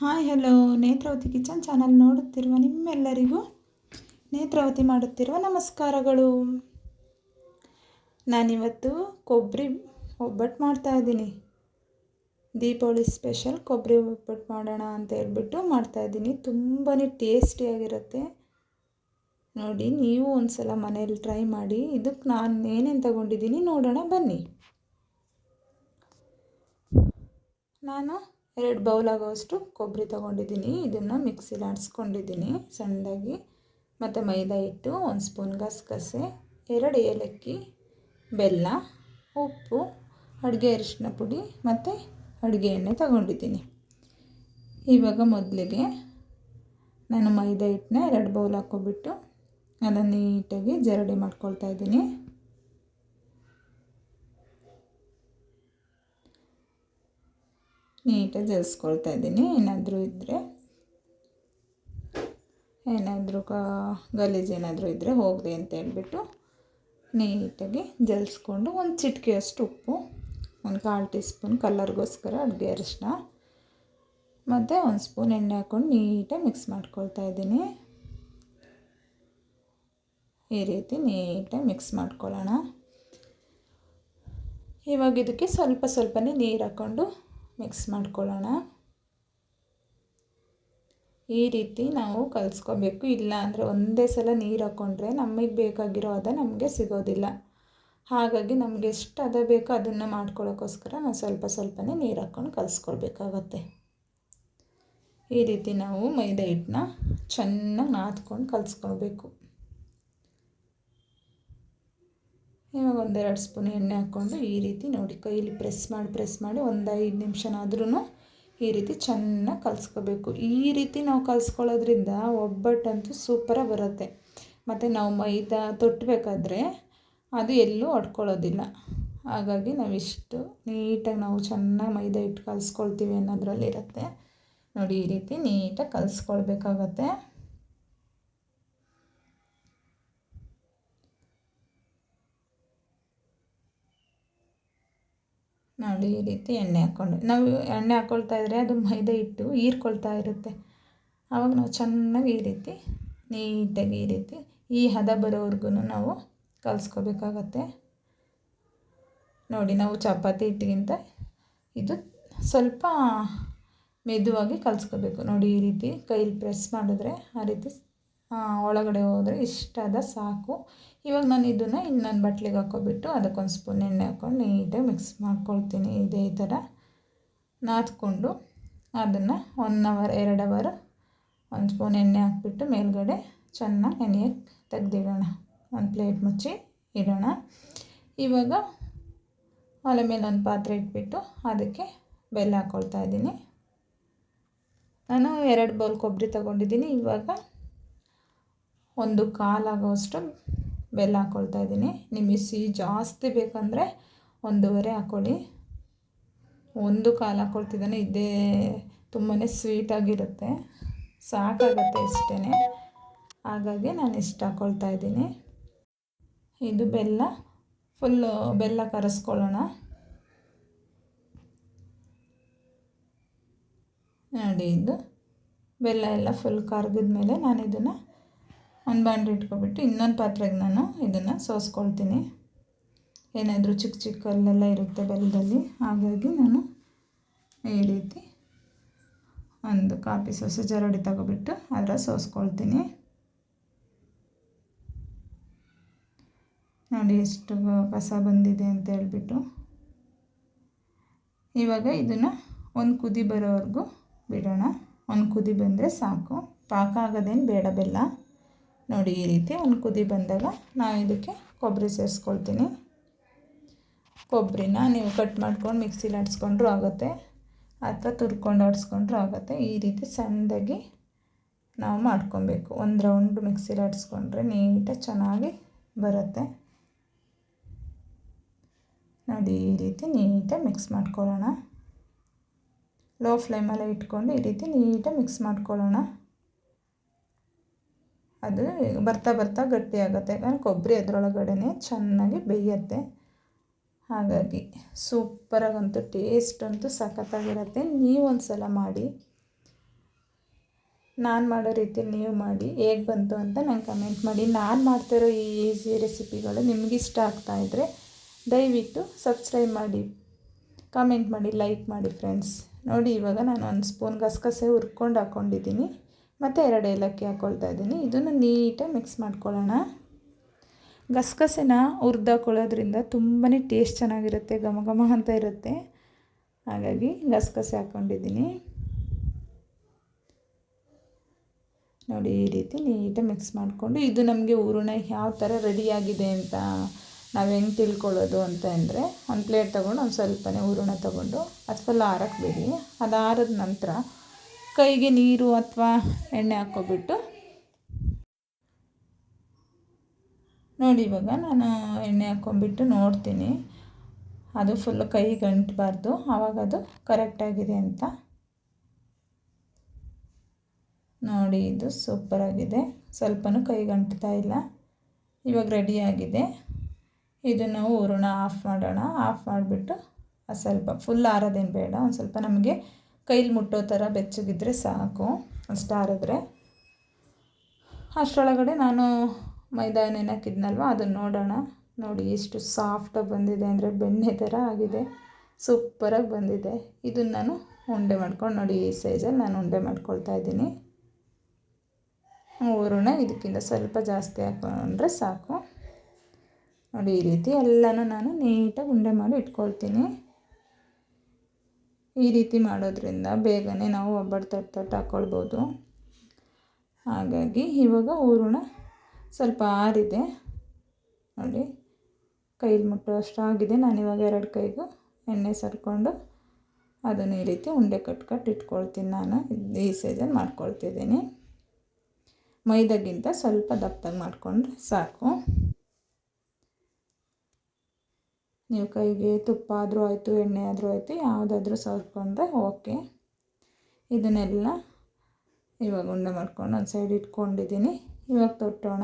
Hi hello Netravati kitchen channel ನೋಡುತ್ತಿರುವ ನಿಮ್ಮೆಲ್ಲರಿಗೂ ನೇತ್ರಾವತಿ ಮಾಡುತ್ತಿರುವ ನಮಸ್ಕಾರಗಳು. ನಾನಿವತ್ತು ಕೊಬ್ಬರಿ ಒಬ್ಬಟ್ಟು ಮಾಡ್ತಾಯಿದ್ದೀನಿ ದೀಪಾವಳಿ ಸ್ಪೆಷಲ್ ಕೊಬ್ಬರಿ ಒಬ್ಬಟ್ಟು ಮಾಡೋಣ ಅಂತ ಹೇಳ್ಬಿಟ್ಟು ಮಾಡ್ತಾಯಿದ್ದೀನಿ ತುಂಬಾ ಟೇಸ್ಟಿಯಾಗಿರುತ್ತೆ ನೋಡಿ, ನೀವು ಒಂದು ಸಲ ಮನೇಲಿ ಟ್ರೈ ಮಾಡಿ. ಇದಕ್ಕೆ ನಾನು ಏನೇನು ತಗೊಂಡಿದ್ದೀನಿ ನೋಡೋಣ ಬನ್ನಿ. ನಾನು ಎರಡು ಬೌಲ್ ಕೊಬ್ಬರಿ ತೊಗೊಂಡಿದ್ದೀನಿ. ಇದನ್ನು ಮಿಕ್ಸಿಲಿ ಆಡಿಸ್ಕೊಂಡಿದ್ದೀನಿ. ಸಣ್ಣದಾಗಿ. ಮತ್ತು ಮೈದಾ ಹಿಟ್ಟು, ಒಂದು ಸ್ಪೂನ್ ಗಸಗಸೆ, ಎರಡು ಏಲಕ್ಕಿ, ಬೆಲ್ಲ, ಉಪ್ಪು, ಅಡುಗೆ ಅರಿಶಿನ ಪುಡಿ ಮತ್ತು ಅಡುಗೆ ಎಣ್ಣೆ ತಗೊಂಡಿದ್ದೀನಿ. ಇವಾಗ ಮೊದಲಿಗೆ ನಾನು ಮೈದಾ ಹಿಟ್ಟನ್ನ ಎರಡು ಬೌಲ್ ಹಾಕ್ಕೊಬಿಟ್ಟು ಅದನ್ನು ನೀಟಾಗಿ ಜರಡಿ ಮಾಡ್ಕೊಳ್ತಾ ಇದ್ದೀನಿ. ನೀಟಾಗಿ ಜಲ್ಸ್ಕೊಳ್ತಾ ಇದ್ದೀನಿ. ಏನಾದರೂ ಇದ್ದರೆ ಏನಾದರೂ ಕ, ಗಲೀಜು ಏನಾದರೂ ಇದ್ದರೆ ಹೋಗಲಿ ಅಂತ ಹೇಳ್ಬಿಟ್ಟು ನೀಟಾಗಿ ಜಲ್ಸ್ಕೊಂಡು ಒಂದು ಚಿಟಿಕೆಯಷ್ಟು ಉಪ್ಪು, ಒಂದು ಕಾಲು ಟೀ ಸ್ಪೂನ್ ಕಲ್ಲರ್ಗೋಸ್ಕರ ಅಡುಗೆ ಅರಿಶಿನ ಮತ್ತು ಒಂದು ಸ್ಪೂನ್ ಎಣ್ಣೆ ಹಾಕ್ಕೊಂಡು ನೀಟಾಗಿ ಮಿಕ್ಸ್ ಮಾಡ್ಕೊಳ್ತಾ ಇದ್ದೀನಿ. ಈ ರೀತಿ ನೀಟಾಗಿ ಮಿಕ್ಸ್ ಮಾಡ್ಕೊಳ್ಳೋಣ. ಇವಾಗ ಇದಕ್ಕೆ ಸ್ವಲ್ಪ ಸ್ವಲ್ಪನೇ ನೀರು ಹಾಕ್ಕೊಂಡು ಮಿಕ್ಸ್ ಮಾಡ್ಕೊಳ್ಳೋಣ. ಈ ರೀತಿ ನಾವು ಕಲಿಸ್ಕೋಬೇಕು. ಇಲ್ಲ ಅಂದರೆ ಒಂದೇ ಸಲ ನೀರು ಹಾಕ್ಕೊಂಡ್ರೆ ನಮಗೆ ಬೇಕಾಗಿರೋ ಅದ ನಮಗೆ ಸಿಗೋದಿಲ್ಲ. ಹಾಗಾಗಿ ನಮಗೆ ಎಷ್ಟು ಅದ ಬೇಕೋ ಅದನ್ನು ಮಾಡ್ಕೊಳ್ಳೋಕ್ಕೋಸ್ಕರ ನಾವು ಸ್ವಲ್ಪ ಸ್ವಲ್ಪನೇ ನೀರು ಹಾಕ್ಕೊಂಡು ಕಲಿಸ್ಕೊಳ್ಬೇಕಾಗತ್ತೆ. ಈ ರೀತಿ ನಾವು ಮೈದಾ ಹಿಟ್ಟನ್ನ ಚೆನ್ನಾಗಿ ನಾದ್ಕೊಂಡು ಕಲಿಸ್ಕೊಳ್ಬೇಕು. ಇವಾಗ ಒಂದೆರಡು ಸ್ಪೂನ್ ಎಣ್ಣೆ ಹಾಕ್ಕೊಂಡು ಈ ರೀತಿ ನೋಡಿ ಕೈಲಿ ಪ್ರೆಸ್ ಮಾಡಿ ಪ್ರೆಸ್ ಮಾಡಿ ಒಂದು ಐದು ನಿಮಿಷನಾದ್ರೂ ಈ ರೀತಿ ಚೆನ್ನಾಗಿ ಕಲಿಸ್ಕೋಬೇಕು. ಈ ರೀತಿ ನಾವು ಕಲಸ್ಕೊಳ್ಳೋದ್ರಿಂದ ಒಬ್ಬಟ್ಟಂತೂ ಸೂಪರಾಗಿ ಬರುತ್ತೆ. ಮತ್ತು ನಾವು ಮೈದಾ ತೊಟ್ಟಬೇಕಾದ್ರೆ ಅದು ಎಲ್ಲೂ ಒಡ್ಕೊಳ್ಳೋದಿಲ್ಲ ಹಾಗಾಗಿ ನಾವಿಷ್ಟು ನೀಟಾಗಿ ನಾವು ಚೆನ್ನಾಗಿ ಮೈದಾ ಇಟ್ಟು ಕಲಿಸ್ಕೊಳ್ತೀವಿ ಅನ್ನೋದ್ರಲ್ಲಿ ಇರುತ್ತೆ ನೋಡಿ, ಈ ರೀತಿ ನೀಟಾಗಿ ಕಲಿಸ್ಕೊಳ್ಬೇಕಾಗತ್ತೆ. ನೋಡಿ ಈ ರೀತಿ ಎಣ್ಣೆ ಹಾಕ್ಕೊಂಡು, ನಾವು ಎಣ್ಣೆ ಹಾಕ್ಕೊಳ್ತಾ ಇದ್ದರೆ ಅದು ಮೈದಾ ಹಿಟ್ಟು ಹೀರ್ಕೊಳ್ತಾ ಇರುತ್ತೆ. ಆವಾಗ ನಾವು ಚೆನ್ನಾಗಿ ಈ ರೀತಿ ನೀಟಾಗಿ ಈ ರೀತಿ ಈ ಹದ ಬರೋವರೆಗೂ ನಾವು ಕಲಿಸ್ಕೋಬೇಕಾಗತ್ತೆ. ನೋಡಿ ನಾವು ಚಪಾತಿ ಹಿಟ್ಟಿಗಿಂತ ಇದು ಸ್ವಲ್ಪ ಮೆದುವಾಗಿ ಕಲಿಸ್ಕೋಬೇಕು. ನೋಡಿ ಈ ರೀತಿ ಕೈಲಿ ಪ್ರೆಸ್ ಮಾಡಿದ್ರೆ ಆ ರೀತಿ ಒಳಗಡೆ ಹೋದರೆ ಇಷ್ಟಾದ ಸಾಕು. ಇವಾಗ ನಾನು ಇದನ್ನು ಇನ್ನೊಂದು ಬಟ್ಲಿಗೆ ಹಾಕ್ಕೊಬಿಟ್ಟು ಅದಕ್ಕೊಂದು ಸ್ಪೂನ್ ಎಣ್ಣೆ ಹಾಕ್ಕೊಂಡು ನೀಟಾಗಿ ಮಿಕ್ಸ್ ಮಾಡ್ಕೊಳ್ತೀನಿ. ಇದೇ ಥರ ನಾದ್ಕೊಂಡು ಅದನ್ನು ಒನ್ ಅವರ್ ಎರಡು ಅವರ್ ಒಂದು ಸ್ಪೂನ್ ಎಣ್ಣೆ ಹಾಕ್ಬಿಟ್ಟು ಮೇಲ್ಗಡೆ ಚೆನ್ನಾಗಿ ನೆನೆಯಕ್ಕೆ ತೆಗೆದಿಡೋಣ. ಒಂದು ಪ್ಲೇಟ್ ಮುಚ್ಚಿ ಇಡೋಣ. ಇವಾಗ ಒಲೆ ಮೇಲೆ ಒಂದು ಪಾತ್ರೆ ಇಟ್ಬಿಟ್ಟು ಅದಕ್ಕೆ ಬೆಲ್ಲ ಹಾಕ್ಕೊಳ್ತಾ ಇದ್ದೀನಿ. ನಾನು ಎರಡು ಬೌಲ್ ಕೊಬ್ಬರಿ ತಗೊಂಡಿದ್ದೀನಿ. ಇವಾಗ ಒಂದು ಕಾಲಾಗೋಷ್ಟು ಬೆಲ್ಲ ಹಾಕ್ಕೊಳ್ತಾ ಇದ್ದೀನಿ. ನಿಮಗೆ ಸಿಹಿ ಜಾಸ್ತಿ ಬೇಕಂದರೆ ಒಂದೂವರೆ ಹಾಕ್ಕೊಳ್ಳಿ ಒಂದು ಕಾಲು ಹಾಕ್ಕೊಳ್ತಿದ್ದಾನೆ ಇದೇ ತುಂಬಾ ಸ್ವೀಟಾಗಿರುತ್ತೆ ಸಾಕಾಗುತ್ತೆ ಇಷ್ಟೇ ಹಾಗಾಗಿ ನಾನು ಇಷ್ಟು ಹಾಕ್ಕೊಳ್ತಾ ಇದ್ದೀನಿ. ಇದು ಬೆಲ್ಲ ಫುಲ್ಲು ಬೆಲ್ಲ ಕರೆಸ್ಕೊಳ್ಳೋಣ. ನೋಡಿ, ಇದು ಬೆಲ್ಲ ಎಲ್ಲ ಫುಲ್ ಕರಗಿದ ಮೇಲೆ ನಾನು ಇದನ್ನು ಒಂದು ಬಾಂಡ್ಲಿ ಇಟ್ಕೊಬಿಟ್ಟು ಇನ್ನೊಂದು ಪಾತ್ರೆಗೆ ನಾನು ಇದನ್ನು ಸೋಸ್ಕೊಳ್ತೀನಿ. ಏನಾದರೂ ಚಿಕ್ಕ ಚಿಕ್ಕ ಕಲ್ಲೆಲ್ಲ ಇರುತ್ತೆ ಬೆಲ್ಲದಲ್ಲಿ ಹಾಗಾಗಿ ನಾನು ಈ ರೀತಿ ಒಂದು ಕಾಪಿ ಸೋಸು ಜರಡಿ ತಗೊಬಿಟ್ಟು ಅದರ ಸೋಸ್ಕೊಳ್ತೀನಿ. ನೋಡಿ ಎಷ್ಟು ಕಸ ಬಂದಿದೆ ಅಂತ ಹೇಳ್ಬಿಟ್ಟು. ಇವಾಗ ಇದನ್ನು ಒಂದು ಕುದಿ ಬರೋವರೆಗೂ ಬಿಡೋಣ. ಒಂದು ಕುದಿ ಬಂದರೆ ಸಾಕು. ಪಾಕ ಆಗೋದೇನು ಬೇಡ, ಬೆಲ್ಲ. ನೋಡಿ, ಈ ರೀತಿ ಒಂದು ಕುದಿ ಬಂದಾಗ ನಾನು ಇದಕ್ಕೆ ಕೊಬ್ಬರಿ ಸೇರಿಸ್ಕೊಳ್ತೀನಿ. ಕೊಬ್ಬರಿನ ನೀವು ಕಟ್ ಮಾಡ್ಕೊಂಡು ಮಿಕ್ಸಿಲಿ ಆಡಿಸ್ಕೊಂಡ್ರೂ ಆಗುತ್ತೆ. ಅಥವಾ ತುರ್ಕೊಂಡು ಆಡಿಸ್ಕೊಂಡ್ರೂ ಆಗುತ್ತೆ. ಈ ರೀತಿ ಸಣ್ಣದಾಗಿ ನಾವು ಮಾಡ್ಕೊಬೇಕು. ಒಂದು ರೌಂಡ್ ಮಿಕ್ಸಿಲಿ ಆಡಿಸ್ಕೊಂಡ್ರೆ ನೀಟಾಗಿ ಚೆನ್ನಾಗಿ ಬರುತ್ತೆ. ನೋಡಿ, ಈ ರೀತಿ ನೀಟಾಗಿ ಮಿಕ್ಸ್ ಮಾಡ್ಕೊಳ್ಳೋಣ. ಲೋ ಫ್ಲೇಮಲ್ಲೇ ಇಟ್ಕೊಂಡು ಈ ರೀತಿ ನೀಟಾಗಿ ಮಿಕ್ಸ್ ಮಾಡ್ಕೊಳ್ಳೋಣ. ಅದು ಬರ್ತಾ ಬರ್ತಾ ಗಟ್ಟಿ ಆಗುತ್ತೆ. ಯಾಕಂದರೆ ಕೊಬ್ಬರಿ ಅದರೊಳಗಡೆ ಚೆನ್ನಾಗಿ ಬೇಯುತ್ತೆ. ಹಾಗಾಗಿ ಸೂಪರಾಗಂತೂ ಟೇಸ್ಟ್ ಅಂತೂ ಸಖತ್ತಾಗಿರುತ್ತೆ. ನೀವು ಒಂದು ಸಲ ಮಾಡಿ. ನಾನು ಮಾಡೋ ರೀತಿ ನೀವು ಮಾಡಿ. ಹೇಗೆ ಬಂತು ಅಂತ ನಂಗೆ ಕಮೆಂಟ್ ಮಾಡಿ. ನಾನು ಮಾಡ್ತಿರೋ ಈ ಈಸಿ ರೆಸಿಪಿಗಳು ನಿಮಗಿಷ್ಟ ಆಗ್ತಾಯಿದ್ರೆ ದಯವಿಟ್ಟು ಸಬ್ಸ್ಕ್ರೈಬ್ ಮಾಡಿ. ಕಮೆಂಟ್ ಮಾಡಿ ಲೈಕ್ ಮಾಡಿ ಫ್ರೆಂಡ್ಸ್ ನೋಡಿ ಇವಾಗ ನಾನು ಒಂದು ಸ್ಪೂನ್ ಗಸಗಸೆ ಹುರ್ಕೊಂಡು ಹಾಕ್ಕೊಂಡಿದ್ದೀನಿ ಮತ್ತು ಎರಡು ಏಲಕ್ಕಿ ಹಾಕ್ಕೊಳ್ತಾ ಇದ್ದೀನಿ. ಇದನ್ನು ನೀಟಾಗಿ ಮಿಕ್ಸ್ ಮಾಡ್ಕೊಳ್ಳೋಣ. ಗಸಗಸೆನ ಹುರ್ದು ಹಾಕೊಳ್ಳೋದ್ರಿಂದ ತುಂಬಾ ಟೇಸ್ಟ್ ಚೆನ್ನಾಗಿರುತ್ತೆ, ಘಮ ಘಮ ಅಂತ ಇರುತ್ತೆ. ಹಾಗಾಗಿ ಗಸಗಸೆ ಹಾಕ್ಕೊಂಡಿದ್ದೀನಿ ನೋಡಿ, ಈ ರೀತಿ ನೀಟಾಗಿ ಮಿಕ್ಸ್ ಮಾಡಿಕೊಂಡು ಇದು ನಮಗೆ ಹೂರಣ ಯಾವ ಥರ ರೆಡಿಯಾಗಿದೆ ಅಂತ ನಾವು ಹೆಂಗೆ ತಿಳ್ಕೊಳ್ಳೋದು ಅಂತ ಅಂದರೆ, ಒಂದು ಪ್ಲೇಟ್ ತೊಗೊಂಡು ಒಂದು ಸ್ವಲ್ಪನೇ ಹೂರಣ ತೊಗೊಂಡು ಅದು ಫುಲ್ ಆರಕ್ಕೆ ಬಿಡಿ. ಅದು ಆರಿದ ನಂತರ ಕೈಗೆ ನೀರು ಅಥವಾ ಎಣ್ಣೆ ಹಾಕ್ಕೊಬಿಟ್ಟು ನೋಡಿ ಇವಾಗ ನಾನು ಎಣ್ಣೆ ಹಾಕ್ಕೊಂಬಿಟ್ಟು ನೋಡ್ತೀನಿ. ಅದು ಫುಲ್ ಕೈ ಗಂಟಬಾರ್ದು. ಆವಾಗ ಅದು ಕರೆಕ್ಟಾಗಿದೆ ಅಂತ. ನೋಡಿ, ಇದು ಸೂಪರಾಗಿದೆ ಸ್ವಲ್ಪನೂ ಕೈ ಗಂಟ್ತಾ ಇಲ್ಲ. ಇವಾಗ ರೆಡಿಯಾಗಿದೆ ಇದು ನಾವು ಹೂರಣ ಆಫ್ ಮಾಡೋಣ. ಆಫ್ ಮಾಡಿಬಿಟ್ಟು ಸ್ವಲ್ಪ ಫುಲ್ ಆರೋದೇನು ಬೇಡ. ಒಂದು ಸ್ವಲ್ಪ ನಮಗೆ ಕೈಲಿ ಮುಟ್ಟೋ ಥರ ಬೆಚ್ಚಗಿದ್ರೆ ಸಾಕು ಅಷ್ಟಾರಿದ್ರೆ ಅಷ್ಟರೊಳಗಡೆ ನಾನು ಮೈದಾ ನೆನಕಿದ್ನಲ್ವ ಅದನ್ನು ನೋಡೋಣ. ನೋಡಿ ಎಷ್ಟು ಸಾಫ್ಟಾಗಿ ಬಂದಿದೆ ಅಂದರೆ ಬೆಣ್ಣೆ ಥರ ಆಗಿದೆ. ಸೂಪರಾಗಿ ಬಂದಿದೆ. ಇದನ್ನು ನಾನು ಉಂಡೆ ಮಾಡ್ಕೊಂಡು ನೋಡಿ, ಈ ಸೈಜಲ್ಲಿ ನಾನು ಉಂಡೆ ಮಾಡ್ಕೊಳ್ತಾ ಇದ್ದೀನಿ. ಊರುಣ ಇದಕ್ಕಿಂತ ಸ್ವಲ್ಪ ಜಾಸ್ತಿ ಹಾಕೊಂಡ್ರೆ ಸಾಕು. ನೋಡಿ, ಈ ರೀತಿ ಎಲ್ಲನೂ ನಾನು ನೀಟಾಗಿ ಉಂಡೆ ಮಾಡಿ ಇಟ್ಕೊಳ್ತೀನಿ. ಈ ರೀತಿ ಮಾಡೋದ್ರಿಂದ ಬೇಗನೆ ನಾವು ಒಬ್ಬಟ್ಟು ತಟ್ಟು ತಟ್ಟು ಹಾಕ್ಕೊಳ್ಬೋದು ಹಾಗಾಗಿ ಇವಾಗ ಹೂರಣ ಸ್ವಲ್ಪ ಆರಿದೆ. ನೋಡಿ, ಕೈಲಿ ಆಗಿದೆ. ನಾನು ಇವಾಗ ಎರಡು ಕೈಗೂ ಎಣ್ಣೆ ಸರ್ಕೊಂಡು ಅದನ್ನು ಈ ರೀತಿ ಉಂಡೆ ಕಟ್ ಕಟ್ ಇಟ್ಕೊಳ್ತೀನಿ ನಾನು. ಈ ಸೈಜಲ್ಲಿ ಮಾಡ್ಕೊಳ್ತಿದ್ದೀನಿ. ಮೈದಾಗಿಂತ ಸ್ವಲ್ಪ ದಪ್ಪಗೆ ಮಾಡಿಕೊಂಡ್ರೆ ಸಾಕು. ನೀವು ಕೈಗೆ ತುಪ್ಪ ಆದರೂ ಆಯಿತು, ಎಣ್ಣೆ ಆದರೂ ಆಯಿತು, ಯಾವುದಾದ್ರೂ ಸವರ್ಕೊಂಡ್ರೆ ಓಕೆ. ಇದನ್ನೆಲ್ಲ ಇವಾಗ ಉಂಡೆ ಮಾಡ್ಕೊಂಡು ಒಂದು ಸೈಡ್ ಇಟ್ಕೊಂಡಿದ್ದೀನಿ. ಇವಾಗ ತೊಟ್ಟೋಣ.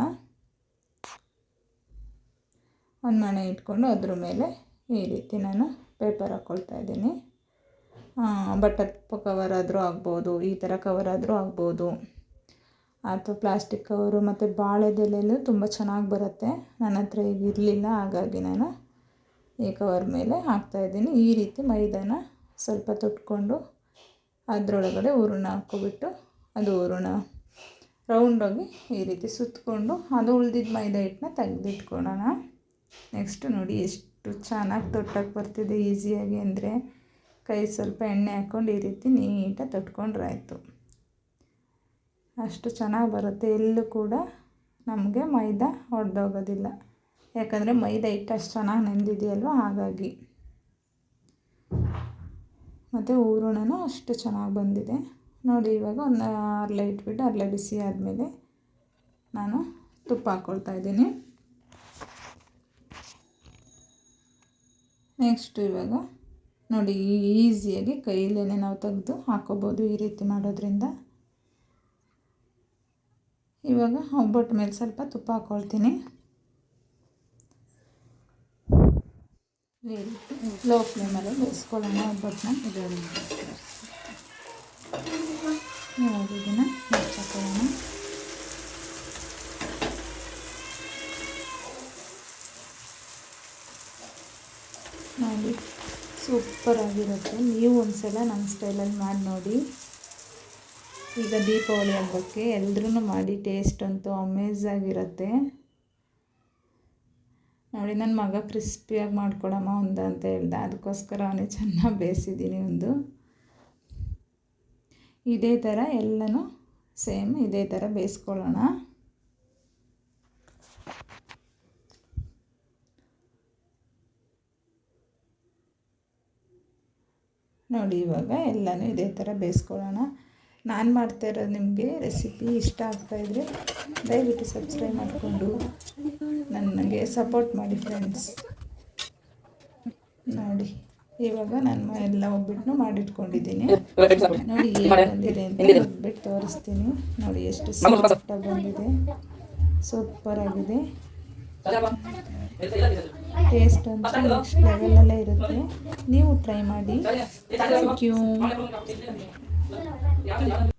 ಒಂದು ಮಣೆ ಇಟ್ಕೊಂಡು ಅದ್ರ ಮೇಲೆ ಈ ರೀತಿ ನಾನು ಪೇಪರ್ ಹಾಕ್ಕೊಳ್ತಾ ಇದ್ದೀನಿ. ಬಟ್ಟೆ ಕವರ್ ಆದರೂ ಆಗ್ಬೋದು, ಈ ಥರ ಕವರ್ ಆದರೂ ಆಗ್ಬೋದು. ಅಥವಾ ಪ್ಲಾಸ್ಟಿಕ್ ಕವರು ಮತ್ತು ಬಾಳೆದೆಲೆಯಲ್ಲೂ ತುಂಬ ಚೆನ್ನಾಗಿ ಬರುತ್ತೆ. ನನ್ನ ಹತ್ರ ಈಗ ಇರಲಿಲ್ಲ, ಹಾಗಾಗಿ ನಾನು ಕವರ್ ಮೇಲೆ ಹಾಕ್ತಾಯಿದ್ದೀನಿ ಈ ರೀತಿ ಮೈದಾನ ಸ್ವಲ್ಪ ತೊಟ್ಕೊಂಡು ಅದರೊಳಗಡೆ ಹೂರಣ ಹಾಕ್ಕೊಬಿಟ್ಟು ಅದು ಹೂರಣ ರೌಂಡಾಗಿ ಈ ರೀತಿ ಸುತ್ತಕೊಂಡು ಅದು ಉಳ್ದಿದ್ದ ಮೈದಾ ಹಿಟ್ಟನ್ನ ತೆಗೆದಿಟ್ಕೊಳ್ಳೋಣ. ನೆಕ್ಸ್ಟ್ ನೋಡಿ ಎಷ್ಟು ಚೆನ್ನಾಗಿ ತೊಟ್ಟಕ್ಕೆ ಬರ್ತಿದೆ ಈಸಿಯಾಗಿ ಅಂದರೆ ಕೈ ಸ್ವಲ್ಪ ಎಣ್ಣೆ ಹಾಕ್ಕೊಂಡು ಈ ರೀತಿ ನೀಟಾಗಿ ತೊಟ್ಕೊಂಡ್ರೆ ಆಯಿತು ಅಷ್ಟು ಚೆನ್ನಾಗಿ ಬರುತ್ತೆ. ಎಲ್ಲೂ ಕೂಡ ನಮಗೆ ಮೈದಾ ಒಡೆದೋಗೋದಿಲ್ಲ. ಯಾಕಂದರೆ ಮೈದಾ ಹಿಟ್ಟು ಅಷ್ಟು ಚೆನ್ನಾಗಿ ನೆಂದಿದೆಯಲ್ವ ಹಾಗಾಗಿ. ಮತ್ತು ಹೂರಣನೂ ಅಷ್ಟು ಚೆನ್ನಾಗಿ ಬಂದಿದೆ. ನೋಡಿ, ಇವಾಗ ಒಂದು ಅರ್ಲೆ ಇಟ್ಬಿಟ್ಟು ಅರ್ಲೆ ಬಿಸಿ ಆದಮೇಲೆ ನಾನು ತುಪ್ಪ ಹಾಕ್ಕೊಳ್ತಾ ಇದ್ದೀನಿ. ನೆಕ್ಸ್ಟ್ ಇವಾಗ ನೋಡಿ ಈಸಿಯಾಗಿ ಕೈಯಲ್ಲೇ ನಾವು ತೆಗೆದು ಹಾಕೋಬೋದು ಈ ರೀತಿ ಮಾಡೋದ್ರಿಂದ. ಇವಾಗ ಒಬ್ಬಟ್ಟು ಮೇಲೆ ಸ್ವಲ್ಪ ತುಪ್ಪ ಹಾಕ್ಕೊಳ್ತೀನಿ ಲೋ ಫ್ಲೇಮಲ್ಲಿ ಬೇಯಿಸ್ಕೊಳ್ಳೋಣ ಒಬ್ಬಟ್ಟನ್ನ ನೋಡಿ ಇದನ್ನು ಹಾಕೊಳ್ಳೋಣ ನೋಡಿ ಸೂಪರಾಗಿರುತ್ತೆ ನೀವು ಒಂದ್ಸಲ ನಮ್ಮ ಸ್ಟೈಲಲ್ಲಿ ಮಾಡಿ ನೋಡಿ. ಈಗ ದೀಪಾವಳಿ ಹಬ್ಬಕ್ಕೆ ಎಲ್ರೂ ಮಾಡಿ ಟೇಸ್ಟ್ ಅಂತೂ ಅಮೇಝ್ ಆಗಿರುತ್ತೆ. ನೋಡಿ ನನ್ನ ಮಗ ಕ್ರಿಸ್ಪಿಯಾಗಿ ಮಾಡ್ಕೊಡಮ್ಮ ಒಂದು ಅಂತ ಹೇಳ್ದೆ. ಅದಕ್ಕೋಸ್ಕರ ಅವನೇ ಚೆನ್ನಾಗಿ ಬೇಯಿಸಿದ್ದೀನಿ ಒಂದು. ಇದೇ ಥರ ಎಲ್ಲನೂ ಸೇಮ್, ಇದೇ ಥರ ಬೇಯಿಸ್ಕೊಳ್ಳೋಣ. ನೋಡಿ, ಇವಾಗ ಎಲ್ಲನೂ ಇದೇ ಥರ ಬೇಯಿಸ್ಕೊಳ್ಳೋಣ. ನಾನು ಮಾಡ್ತಾ ಇರೋದು ನಿಮಗೆ ರೆಸಿಪಿ ಇಷ್ಟ ಆಗ್ತಾಯಿದ್ರೆ ದಯವಿಟ್ಟು ಸಬ್ಸ್ಕ್ರೈಬ್ ಮಾಡಿಕೊಂಡು ನನಗೆ ಸಪೋರ್ಟ್ ಮಾಡಿ ಫ್ರೆಂಡ್ಸ್ ನೋಡಿ ಇವಾಗ ನಾನು ಎಲ್ಲ ಒಬ್ಬಿಟ್ಟು ಮಾಡಿಟ್ಕೊಂಡಿದ್ದೀನಿ. ನೋಡಿ ಏನು ಬಂದಿದೆ ಅಂತ ಒಬ್ಬಿಟ್ಟು ತೋರಿಸ್ತೀನಿ. ನೋಡಿ ಎಷ್ಟು ಸಾಫ್ಟಾಗಿ ಬಂದಿದೆ. ಸೂಪರಾಗಿದೆ ಟೇಸ್ಟ್ ಅಂತ ನೆಕ್ಸ್ಟ್ ಲೆವೆಲಲ್ಲೇ ಇರುತ್ತೆ. ನೀವು ಟ್ರೈ ಮಾಡಿ. Thank you 聊着聊